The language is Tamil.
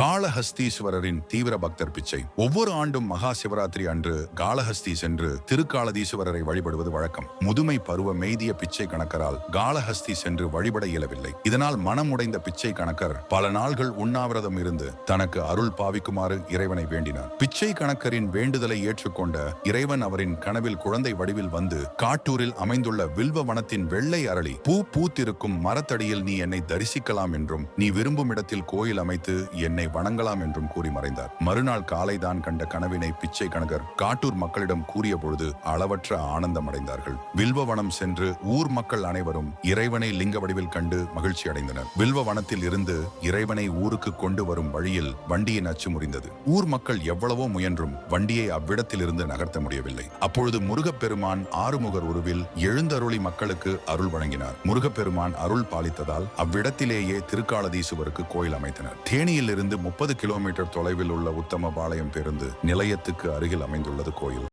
காளஹஸ்தீஸ்வரரின் தீவிர பக்தர் பிச்சை. ஒவ்வொரு ஆண்டும் மகா சிவராத்திரி அன்று காளஹஸ்தி சென்று திருக்காலதீஸ்வரரை வழிபடுவது வழக்கம். முதுமை பருவ மெய்திய பிச்சை கணக்கரால் காளஹஸ்தி சென்று வழிபட இயலவில்லை. இதனால் மனமுடைந்த பிச்சை கணக்கர் பல நாள்கள் உண்ணாவிரதம் இருந்து தனக்கு அருள் பாவிக்குமாறு இறைவனை வேண்டினார். பிச்சை கணக்கரின் வேண்டுதலை ஏற்றுக்கொண்ட இறைவன் அவரின் கனவில் குழந்தை வடிவில் வந்து காட்டூரில் அமைந்துள்ள வில்வ வனத்தின் வெள்ளை அரளி பூ பூத்திருக்கும் மரத்தடியில் நீ என்னை தரிசிக்கலாம் என்றும் நீ விரும்பும் இடத்தில் கோயில் அமைத்து என்னை வணங்கலாம் என்றும் கூறி மறைந்தார். மறுநாள் காலைதான் கண்ட கனவினை பிச்சை கணக்கர் காட்டூர் மக்களிடம் கூறிய பொழுது அளவற்ற ஆனந்தம் அடைந்தார்கள். வில்வவனம் சென்று ஊர் மக்கள் அனைவரும் இறைவனை லிங்க வடிவில் கண்டு மகிழ்ச்சி அடைந்தனர். வில்வவனத்தில் இருந்து இறைவனை ஊருக்கு கொண்டு வரும் வழியில் வண்டியின் அச்சு முறிந்தது. ஊர் மக்கள் எவ்வளவோ முயன்றும் வண்டியை அவ்விடத்திலிருந்து நகர்த்த முடியவில்லை. அப்பொழுது முருகப்பெருமான் ஆறுமுகர் உருவில் எழுந்தருளி மக்களுக்கு அருள் வழங்கினார். முருகப்பெருமான் அருள் பாலித்ததால் அவ்விடத்திலேயே திருக்காலதீசுவருக்கு கோயில் அமைத்தனர். தேனியில் இருந்து முப்பது கிலோமீட்டர் தொலைவில் உள்ள உத்தமபாளையம் பேருந்து நிலையத்துக்கு அருகில் அமைந்துள்ளது கோயில்.